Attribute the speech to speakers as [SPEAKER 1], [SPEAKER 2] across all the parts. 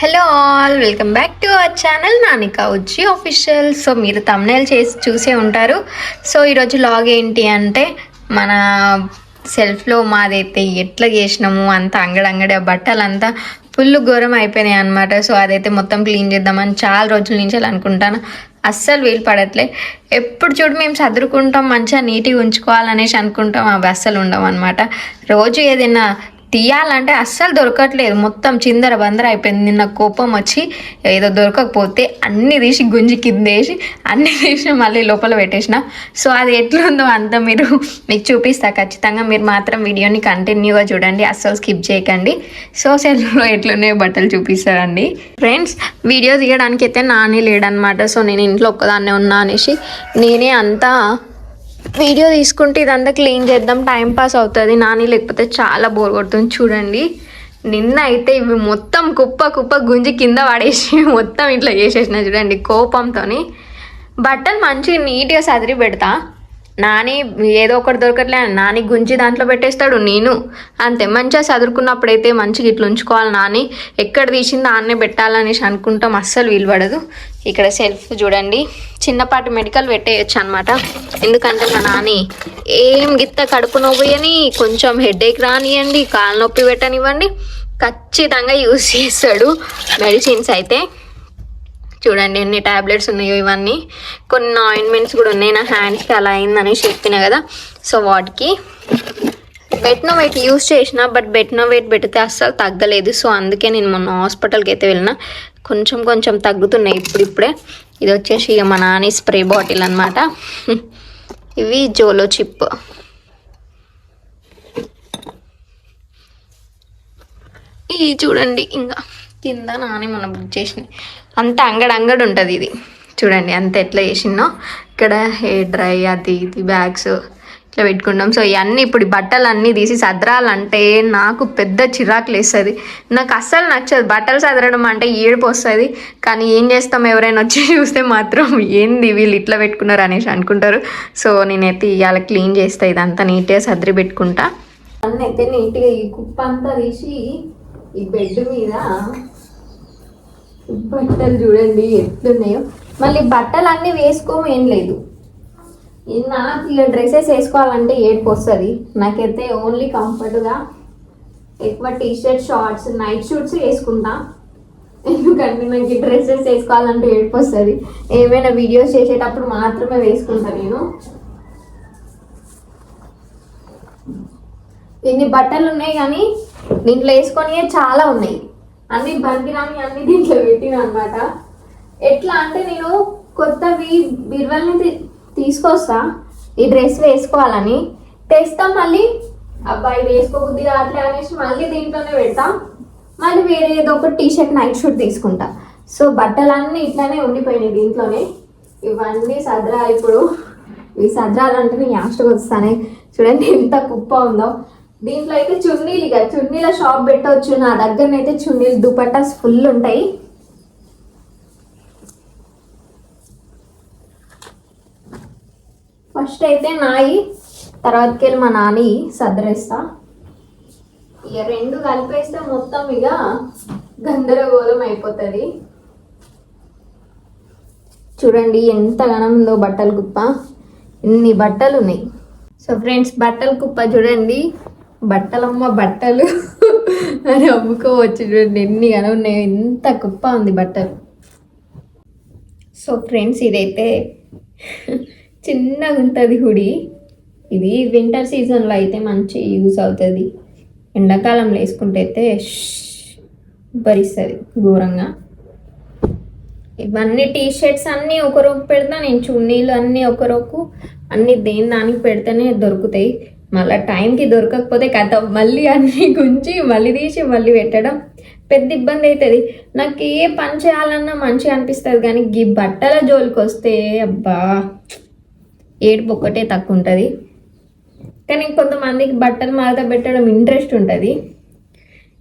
[SPEAKER 1] Hello all welcome back to our channel నానిక వచ్చి official so మీరు thumbnail చేసి చూసే ఉంటారు. సో ఈరోజు లాగ్ ఏంటి అంటే మన సెల్ఫ్లో మాదైతే ఎట్లా చేసినాము అంత అంగడంగడి ఆ బట్టలు అంతా ఫుల్ ఘోరం అయిపోయినాయి అనమాట సో అదైతే మొత్తం క్లీన్ చేద్దామని చాలా రోజుల నుంచి అలా అనుకుంటాను. అస్సలు వీలు పడట్లే. ఎప్పుడు చూడు మేము చదువుకుంటాం మంచిగా నీట్గా ఉంచుకోవాలనేసి అనుకుంటాం అవి అస్సలు ఉండవు అనమాట రోజు ఏదైనా తీయాలంటే అస్సలు దొరకట్లేదు. మొత్తం చిందర బందర అయిపోయింది. నిన్న కోపం వచ్చి ఏదో దొరకకపోతే అన్ని తీసి గుంజి కింద వేసి అన్ని తీసి మళ్ళీ లోపల పెట్టేసిన. సో అది ఎట్లుందో అంతా మీరు మీకు చూపిస్తా. ఖచ్చితంగా మీరు మాత్రం వీడియోని కంటిన్యూగా చూడండి. అస్సలు స్కిప్ చేయకండి. సో ఎట్లున్నాయో బట్టలు చూపిస్తారండి. ఫ్రెండ్స్ వీడియో తీయడానికి అయితే నాని లేడనమాట సో నేను ఇంట్లో ఒక్కదాన్నే ఉన్నా అనేసి నేనే అంతా వీడియో తీసుకుంటే ఇదంతా క్లీన్ చేద్దాం టైం పాస్ అవుతుంది. నాని లేకపోతే చాలా బోర్ కొడుతుంది. చూడండి నిన్న అయితే ఇవి మొత్తం కుప్ప కుప్ప గుంజి కింద పడేసి మొత్తం ఇట్లా చేసేసిన చూడండి కోపంతో బట్టలు మంచిగా నీట్గా సదిరి పెడతా. నాని ఏదో ఒకటి దొరకట్లే అని నాని గుంజి దాంట్లో పెట్టేస్తాడు నేను. అంతే మంచిగా చదువుకున్నప్పుడైతే మంచిగా ఇట్లా ఉంచుకోవాలి నాని. ఎక్కడ తీసింది ఆన్నే పెట్టాలనేసి అనుకుంటాం అస్సలు వీలు పడదు ఇక్కడ సెల్ఫ్ చూడండి చిన్నపాటి మెడికల్ పెట్టేయచ్చు అనమాట ఎందుకంటే మా నాని ఏం గిత్త కడుపు నొవ్వని కొంచెం హెడేక్ రానియండి కాలు నొప్పి పెట్టనివ్వండి ఖచ్చితంగా యూజ్ చేస్తాడు మెడిసిన్స్ అయితే. చూడండి ఎన్ని టాబ్లెట్స్ ఉన్నాయో ఇవన్నీ. కొన్ని ఆయింట్మెంట్స్ కూడా ఉన్నాయి. నా హ్యాండ్స్కి అలా అయిందని చెప్పిన కదా. సో వాటికి బెట్నో వెయిట్ యూస్ చేసిన బట్ బెట్నో వెయిట్ పెడితే అస్సలు తగ్గలేదు. సో అందుకే నేను మొన్న హాస్పిటల్కి అయితే వెళ్ళిన. కొంచెం కొంచెం తగ్గుతున్నాయి ఇప్పుడిప్పుడే. ఇది వచ్చేసి ఇక మా నాని స్ప్రే బాటిల్ అనమాట ఇవి జోలో చిప్ ఇది చూడండి ఇంకా. కింద నాని మొన్న బుక్ చేసింది. అంత అంగడి అంగడి ఉంటుంది ఇది. చూడండి అంత ఎట్లా చేసినో ఇక్కడ హెయిర్ డ్రై అది ఇది బ్యాగ్స్ ఇట్లా పెట్టుకుంటాం. సో ఇవన్నీ ఇప్పుడు బట్టలు అన్నీ తీసి సదరాలంటే నాకు పెద్ద చిరాకు లేస్తుంది. నాకు అస్సలు నచ్చదు. బట్టలు సదరడం అంటే ఏడుపు వస్తుంది. కానీ ఏం చేస్తాం ఎవరైనా వచ్చి చూస్తే మాత్రం ఏంది వీళ్ళు ఇట్లా పెట్టుకున్నారు అనేసి అనుకుంటారు. సో నేనైతే ఇవాళ క్లీన్ చేస్తా. ఇదంతా నీట్గా సదిరి పెట్టుకుంటా. అన్నీ అయితే నీట్గా ఈ కుప్ప అంతా తీసి ఈ బెడ్ మీద బట్టలు చూడండి ఎట్లున్నాయో. మళ్ళీ బట్టలు అన్నీ వేసుకోము ఏం లేదు. నాకు ఇక డ్రెస్సెస్ వేసుకోవాలంటే ఏడుపు వస్తుంది. నాకైతే ఓన్లీ కంఫర్ట్గా ఎక్కువ T shirt shorts night suits వేసుకుంటా. ఎందుకంటే నాకు డ్రెస్సెస్ వేసుకోవాలంటే ఏడుపు వస్తుంది. ఏమైనా వీడియోస్ చేసేటప్పుడు మాత్రమే వేసుకుంటా నేను. ఇన్ని బట్టలు ఉన్నాయి కానీ దీంట్లో వేసుకొని చాలా ఉన్నాయి. అన్ని బంగిరాని అన్ని దీంట్లో పెట్టిన అనమాట ఎట్లా అంటే నేను కొత్తవి బిర్వల్ని తీసుకొస్తా. ఈ డ్రెస్ వేసుకోవాలని. తెస్తా మళ్ళీ. అబ్బాయి వేసుకోబుద్ది రాత్రి అనేసి మళ్ళీ దీంట్లోనే పెడతా. మళ్ళీ వేరే ఏదో ఒక టీ షర్ట్ నైట్ షూట్ తీసుకుంటా. సో బట్టలన్నీ ఇట్లానే ఉండిపోయినాయి దీంట్లోనే. ఇవన్నీ సదరా ఇప్పుడు. ఈ సదరాలంటే నేను యాస్ట్కి వస్తానే. చూడండి ఎంత కుప్ప ఉందో. దీంట్లో అయితే చున్నీలు ఇక. చున్నీల షాప్ పెట్టవచ్చు నా దగ్గరనైతే చున్నీలు దుపట్టాస్ ఫుల్ ఉంటాయి. ఫస్ట్ అయితే నాయి తర్వాతకి వెళ్ళి మా నాని సదరేస్తా ఇక రెండు కలిపేస్తే మొత్తం ఇక గందరగోళం అయిపోతుంది. చూడండి ఎంత గనం ఉందో బట్టల కుప్ప. ఇన్ని బట్టలు ఉన్నాయి సో ఫ్రెండ్స్ బట్టల కుప్ప చూడండి. బట్టలమ్మ బట్టలు అని అమ్ముకోవచ్చు చూడండి. ఎన్ని కానీ ఉన్నాయో. ఎంత గొప్ప ఉంది బట్టలు. సో ఫ్రెండ్స్ ఇదైతే చిన్నగా ఉంటుంది హుడి. ఇది వింటర్ సీజన్లో అయితే మంచి యూస్ అవుతుంది. ఎండాకాలంలో వేసుకుంటే అయితే భరిస్తుంది ఘోరంగా. ఇవన్నీ టీ షర్ట్స్ అన్నీ ఒకరోకు పెడతా నేను. చున్నీలు అన్నీ ఒకరోకు అన్నీ దేని దానికి పెడితేనే దొరుకుతాయి. మళ్ళీ టైంకి దొరకకపోతే కథ మళ్ళీ అన్నీ గుంచి మళ్ళీ తీసి మళ్ళీ పెట్టడం పెద్ద ఇబ్బంది అవుతుంది. నాకు ఏ పని చేయాలన్నా మంచిగా అనిపిస్తుంది కానీ ఈ బట్టల జోలికి వస్తే అబ్బా ఏడుపు ఒక్కటే తక్కువ ఉంటుంది కానీ కొంతమందికి బట్టలు మడత పెట్టడం ఇంట్రెస్ట్ ఉంటుంది.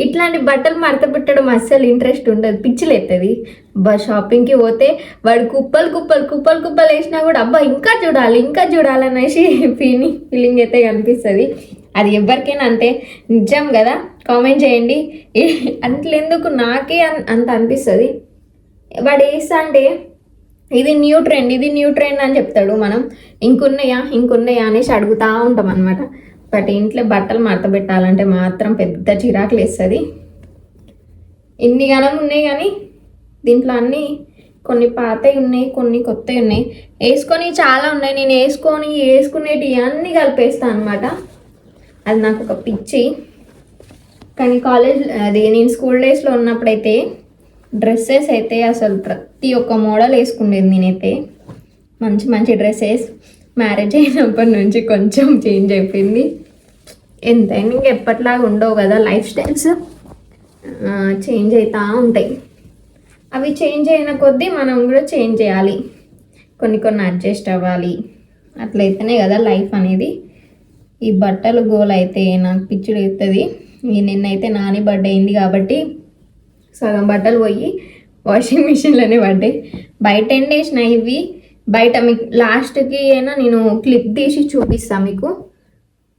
[SPEAKER 1] ఇట్లాంటి బట్టలు మడత పెట్టడం అస్సలు ఇంట్రెస్ట్ ఉండదు. పిచ్చిలేస్తుంది బా షాపింగ్కి పోతే వాడు కుప్పలు కుప్పలు కుప్పలు కుప్పలు వేసినా కూడా అబ్బా ఇంకా చూడాలి ఇంకా చూడాలనేసి ఫీలింగ్ ఫీలింగ్ అయితే కనిపిస్తుంది. అది ఎవరికైనా అంతే నిజం కదా? కామెంట్ చేయండి. అంతలెందుకు నాకే అన్- అంత అనిపిస్తుంది? వాడు వేస్తా అంటే ఇది న్యూ ట్రెండ్ ఇది న్యూ ట్రెండ్ అని చెప్తాడు మనం. ఇంకున్నాయా ఇంకున్నాయా అనేసి అడుగుతూ ఉంటాం అనమాట బట్ ఇంట్లో బట్టలు మడత పెట్టాలంటే మాత్రం పెద్ద చిరాకులు వేస్తుంది ఇన్ని గణం ఉన్నాయి కానీ దీంట్లో అన్నీ కొన్ని పాతవి ఉన్నాయి కొన్ని కొత్తవి ఉన్నాయి. వేసుకొని చాలా ఉన్నాయి. నేను వేసుకొని వేసుకునేటివి అన్నీ కలిపేస్తాను అనమాట అది నాకు ఒక పిచ్చి. కానీ కాలేజ్ అది నేను స్కూల్ డేస్లో ఉన్నప్పుడైతే డ్రెస్సెస్ అయితే అసలు ప్రతి ఒక్క మోడల్ వేసుకునేది నేనైతే. మంచి మంచి డ్రెస్సెస్. మ్యారేజ్ అయినప్పటి నుంచి కొంచెం చేంజ్ అయిపోయింది. ఎంతైనా ఇంక ఎప్పట్లాగా ఉండవు కదా లైఫ్ స్టైల్స్. చేంజ్ అవుతూ ఉంటాయి. అవి చేంజ్ అయిన కొద్దీ మనం కూడా చేంజ్ చేయాలి. కొన్ని కొన్ని అడ్జస్ట్ అవ్వాలి. అట్లయితేనే కదా లైఫ్ అనేది. ఈ బట్టలు గోల్ అయితే నాకు పిచ్చుడు అవుతుంది నిన్నైతే నాని బర్త్డే అయింది కాబట్టి సగం బట్టలు పోయి వాషింగ్ మిషన్లోనే పడ్డాయి. బయట ఎండేసిన ఇవి? బయట మీకు లాస్ట్కి అయినా నేను క్లిప్ తీసి చూపిస్తాను మీకు.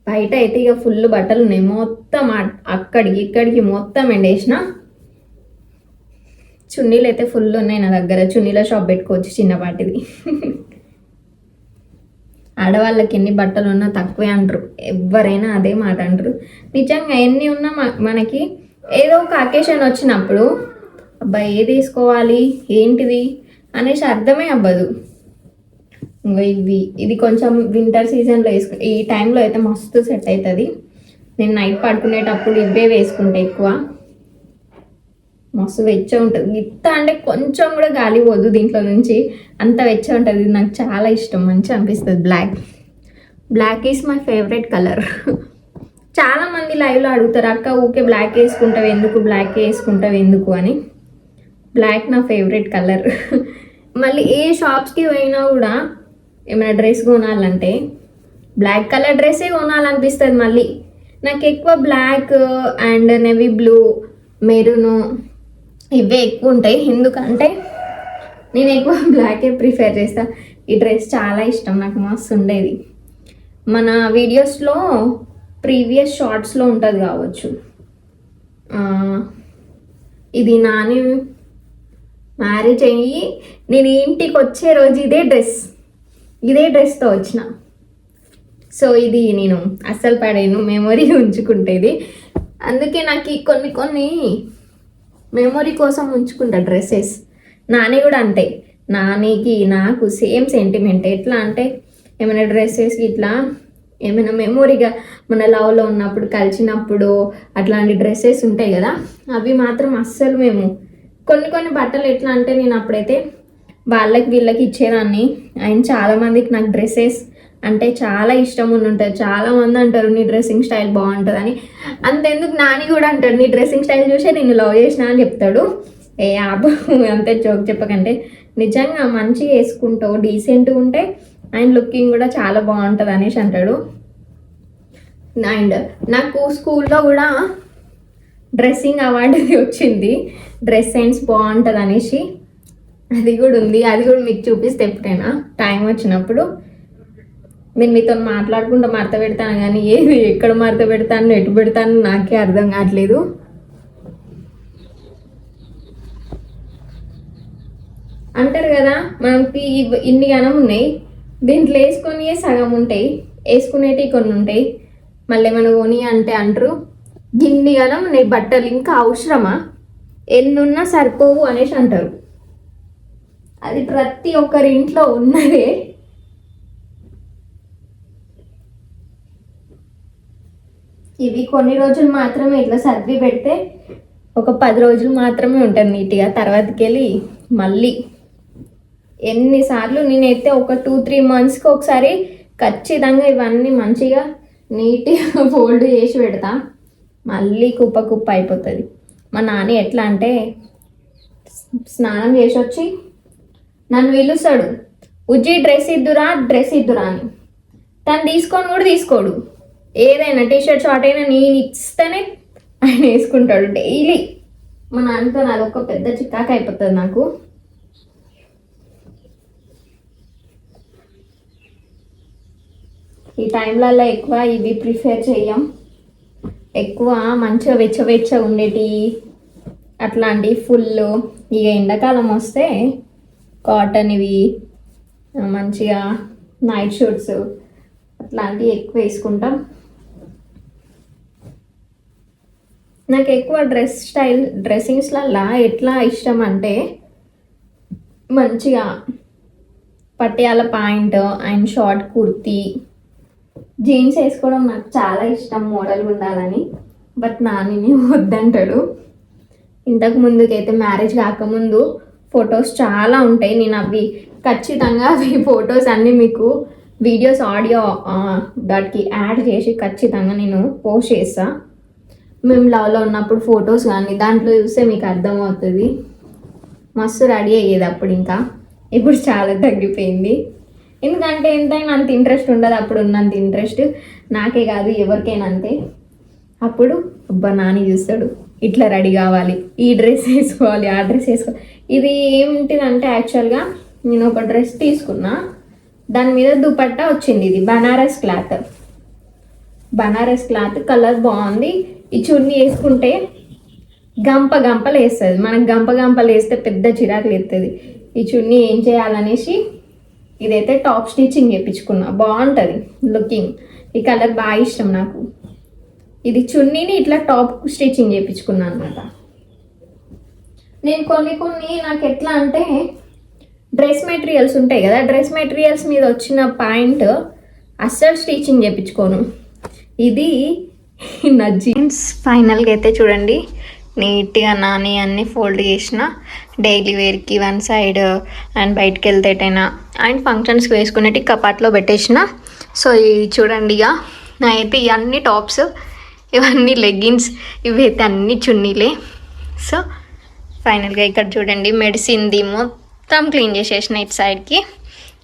[SPEAKER 1] బయట అయితే ఇక ఫుల్ బట్టలు ఉన్నాయి. మొత్తం అక్కడికి ఇక్కడికి మొత్తం ఎండేసిన చున్నీలు అయితే ఫుల్ ఉన్నాయి నా దగ్గర. చున్నీల షాప్ పెట్టుకోవచ్చు చిన్నపాటిది. ఆడవాళ్ళకి ఎన్ని బట్టలు ఉన్నా తక్కువే అంటారు. ఎవరైనా అదే మాట అంటారు. నిజంగా ఎన్ని ఉన్నా మనకి ఏదో ఒక అకేషన్ వచ్చినప్పుడు అబ్బా ఏది తీసుకోవాలి ఏంటిది? అనేసి అర్థమే అవ్వదు. ఇవి ఇది కొంచెం వింటర్ సీజన్లో వేసుకు ఈ టైంలో అయితే మస్తు సెట్ అవుతుంది నేను నైట్ పడుకునేటప్పుడు ఇవే వేసుకుంటా ఎక్కువ. మస్తు వెచ్చ ఉంటుంది. గిత్త అంటే కొంచెం కూడా గాలి పోదు దీంట్లో నుంచి. అంత వెచ్చ ఉంటుంది. ఇది నాకు చాలా ఇష్టం. మంచిగా అనిపిస్తుంది black black is my favourite colour చాలా మంది లైవ్లో అడుగుతారు అక్క ఊకే బ్లాక్ వేసుకుంటావు ఎందుకు? బ్లాక్ వేసుకుంటావు ఎందుకు? అని. బ్లాక్ నా ఫేవరెట్ కలర్ మళ్ళీ ఏ షాప్స్కి పోయినా కూడా ఏమైనా డ్రెస్ కొనాలంటే బ్లాక్ కలర్ డ్రెస్సే కొనాలనిపిస్తుంది మళ్ళీ. నాకు ఎక్కువ black and navy blue maroon ఇవే ఎక్కువ ఉంటాయి ఎందుకంటే నేను ఎక్కువ బ్లాకే ప్రిఫర్ చేస్తా. ఈ డ్రెస్ చాలా ఇష్టం నాకు మస్తు ఉండేది మన వీడియోస్లో ప్రీవియస్ షార్ట్స్లో ఉంటుంది కావచ్చు. ఇది నాని మ్యారేజ్ అయ్యి నేను ఇంటికి వచ్చే రోజు ఇదే డ్రెస్. ఇదే డ్రెస్తో వచ్చిన. సో ఇది నేను అస్సలు పడేను మెమొరీ ఉంచుకుంటేది. అందుకే నాకు కొన్ని కొన్ని మెమొరీ కోసం ఉంచుకుంటా డ్రెస్సెస్. నాని కూడా అంతే. నానికి నాకు సేమ్ సెంటిమెంట్ ఎట్లా అంటే ఏమైనా డ్రెస్సెస్ ఇట్లా ఏమైనా మెమొరీగా మన లవ్లో ఉన్నప్పుడు కలిసినప్పుడు అట్లాంటి డ్రెస్సెస్ ఉంటాయి కదా అవి మాత్రం అస్సలు మేము కొన్ని కొన్ని బట్టలు ఎట్లా అంటే నేను అప్పుడైతే వాళ్ళకి వీళ్ళకి ఇచ్చేదాన్ని అండ్ చాలామందికి నాకు డ్రెస్సెస్ అంటే చాలా ఇష్టం ఉండి ఉంటుంది చాలామంది అంటారు నీ డ్రెస్సింగ్ స్టైల్ బాగుంటుందని. అంతెందుకు నాని కూడా అంటాడు నీ డ్రెస్సింగ్ స్టైల్ చూసే నేను లవ్ చేసిన అని చెప్తాడు. ఏ ఆపు అంతే జోక్ చెప్పకంటే నిజంగా మంచిగా వేసుకుంటావు డీసెంట్గా ఉంటే అండ్ లుకింగ్ కూడా చాలా బాగుంటుంది అనేసి అంటాడు. అండ్ నాకు స్కూల్లో కూడా డ్రెస్సింగ్ అవార్డు వచ్చింది. డ్రెస్ సెన్స్ బాగుంటుంది అనేసి. అది కూడా ఉంది. అది కూడా మీకు చూపిస్తే ఎప్పుడైనా టైం వచ్చినప్పుడు నేను మీతో మాట్లాడుకుంటూ మడత పెడతాను కానీ ఏది ఎక్కడ మడత పెడతాను ఎటు పెడతాను నాకే అర్థం కావట్లేదు. అంటారు కదా మనకి ఇన్ని గనం ఉన్నాయి. దీంట్లో వేసుకొని సగం ఉంటాయి వేసుకునేటివి కొన్ని ఉంటాయి. మళ్ళీ ఏమైనా కొని అంటే అంటారు గిన్ని గనం ఉన్నాయి బట్టలు ఇంకా అవసరమా? ఎన్నున్నా సరిపోవు అనేసి అంటారు. అది ప్రతి ఒక్కరి ఇంట్లో ఉన్నదే. ఇవి కొన్ని రోజులు మాత్రమే ఇట్లా సర్ది పెడితే ఒక పది రోజులు మాత్రమే ఉంటుంది నీట్గా. తర్వాతకి వెళ్ళి మళ్ళీ ఎన్నిసార్లు నేనైతే ఒక టూ త్రీ మంత్స్కి ఒకసారి ఖచ్చితంగా ఇవన్నీ మంచిగా నీట్గా ఫోల్డ్ చేసి పెడతా. మళ్ళీ కుప్ప కుప్ప అయిపోతుంది. మా నాన్న ఎట్లా అంటే స్నానం చేసి వచ్చి నన్ను పిలుస్తాడు. ఉజ్జి డ్రెస్ ఇద్దురా డ్రెస్ ఇద్దురా అని. తను తీసుకొని కూడా తీసుకోడు. ఏదైనా టీ షర్ట్ షార్ట్ అయినా నేను ఇస్తేనే ఆయన వేసుకుంటాడు డైలీ. మా నాన్నతో నాది ఒక పెద్ద చికాకు అయిపోతుంది నాకు. ఈ టైంలలో ఎక్కువ ఇవి ప్రిఫర్ చేయం. ఎక్కువ మంచిగా వెచ్చ ఉండేటి అట్లాంటి ఫుల్ ఇక ఎండాకాలం వస్తే కాటన్ ఇవి మంచిగా నైట్ షూట్స్ అట్లాంటివి ఎక్కువ వేసుకుంటాం. నాకు ఎక్కువ డ్రెస్ స్టైల్ డ్రెస్సింగ్స్లల్లా ఎట్లా ఇష్టం అంటే మంచిగా Patiala pant and short kurti. Jeans వేసుకోవడం నాకు చాలా ఇష్టం మోడల్ ఉండాలని బట్ నాని వద్దంటాడు. ఇంతకు ముందుకైతే మ్యారేజ్ కాకముందు ఫొటోస్ చాలా ఉంటాయి. నేను అవి ఖచ్చితంగా అవి ఫొటోస్ అన్నీ మీకు వీడియోస్ ఆడియో దానికి యాడ్ చేసి ఖచ్చితంగా నేను పోస్ట్ చేస్తా. మేము లవ్లో ఉన్నప్పుడు ఫొటోస్ కానీ దాంట్లో చూస్తే మీకు అర్థమవుతుంది. మస్తు రెడీ అయ్యేది అప్పుడు ఇంకా. ఇప్పుడు చాలా తగ్గిపోయింది. ఎందుకంటే ఎంతైనా అంత ఇంట్రెస్ట్ ఉండదు. అప్పుడు ఉన్నంత ఇంట్రెస్ట్ నాకే కాదు ఎవరికైనా అంతే. అప్పుడు అబ్బా నాని చూస్తాడు. ఇట్లా రెడీ కావాలి. ఈ డ్రెస్ వేసుకోవాలి ఆ డ్రెస్ వేసుకోవాలి. ఇది ఏమిటిదంటే యాక్చువల్గా నేను ఒక డ్రెస్ తీసుకున్నా. దాని మీద దుపట్టా వచ్చింది ఇది Banaras cloth. Banaras cloth colour బాగుంది. ఈ చున్నీ వేసుకుంటే గంప గంపలు వేస్తుంది. మనకు గంప గంపలు వేస్తే పెద్ద చిరాకులు ఎత్తుంది. ఈ చున్నీ ఏం చేయాలనేసి ఇదైతే టాప్ స్టిచ్చింగ్ చేయించుకున్నా బాగుంటుంది లుకింగ్ ఈ కలర్ బాగా ఇష్టం నాకు. ఇది చున్నీని ఇట్లా టాప్ స్టిచ్చింగ్ చేయించుకున్నాను అనమాట నేను కొన్ని కొన్ని నాకు ఎట్లా అంటే డ్రెస్ మెటీరియల్స్ ఉంటాయి కదా డ్రెస్ మెటీరియల్స్ మీద వచ్చిన పాయింట్ అస్సలు స్టిచ్చింగ్ చేయించుకోను. ఇది నా జీన్స్. ఫైనల్గా అయితే చూడండి నీట్గా నాని అన్ని ఫోల్డ్ చేసిన డైలీ వేర్కి వన్ సైడ్ అండ్ బయటికి వెళ్తే ఎటైనా అండ్ ఫంక్షన్స్కి వేసుకునేటి కపాట్లో పెట్టేసిన. సో ఇది చూడండి ఇక నా అయితే ఇవన్నీ టాప్స్. ఇవన్నీ లెగ్గిన్స్ ఇవైతే అన్ని చున్నీలే. సో ఫైనల్గా ఇక్కడ చూడండి మెడిసిన్ది మొత్తం క్లీన్ చేసేసిన ఇటు సైడ్కి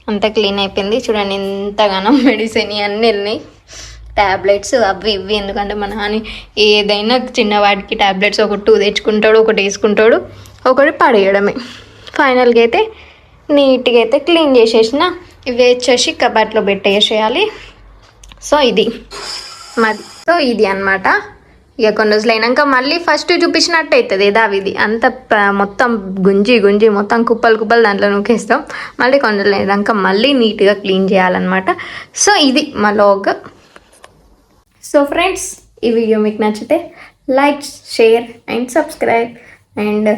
[SPEAKER 1] అంతా క్లీన్ అయిపోయింది. చూడండి ఎంతగానో మెడిసిన్ అన్నీ వెళ్ళినాయి. ట్యాబ్లెట్స్ అవి ఇవి ఎందుకంటే మన నాని ఏదైనా చిన్నవాడికి ట్యాబ్లెట్స్ ఒక టూ తెచ్చుకుంటాడు ఒకటి వేసుకుంటాడు ఒకటి పడేయడమే. ఫైనల్గా అయితే నీట్గా అయితే క్లీన్ చేసేసిన ఇవి వచ్చేసి కబాట్లో పెట్టేసేయాలి. సో ఇది. మాది సో ఇది అన్నమాట. ఇక కొన్ని రోజులు అయినాక మళ్ళీ ఫస్ట్ చూపించినట్టు అవుతుంది దావిది అంత మొత్తం గుంజి గుంజి మొత్తం కుప్పలు కుప్పలు దాంట్లో నూకేస్తాం. మళ్ళీ కొన్ని రోజులు అయినాక మళ్ళీ నీట్గా క్లీన్ చేయాలన్నమాట. సో ఇది మా లాగ్ సో ఫ్రెండ్స్ ఈ వీడియో మీకు నచ్చితే like share and subscribe. And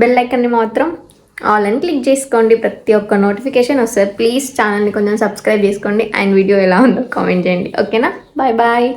[SPEAKER 1] bell ఐకన్ని మాత్రం ఆల్ అని క్లిక్ చేసుకోండి. ప్రతి ఒక్క నోటిఫికేషన్ వస్తుంది ప్లీజ్ ఛానల్ని కొంచెం సబ్స్క్రైబ్ చేసుకోండి. అండ్ వీడియో ఎలా ఉందో కామెంట్ చేయండి. ఓకేనా? Bye bye.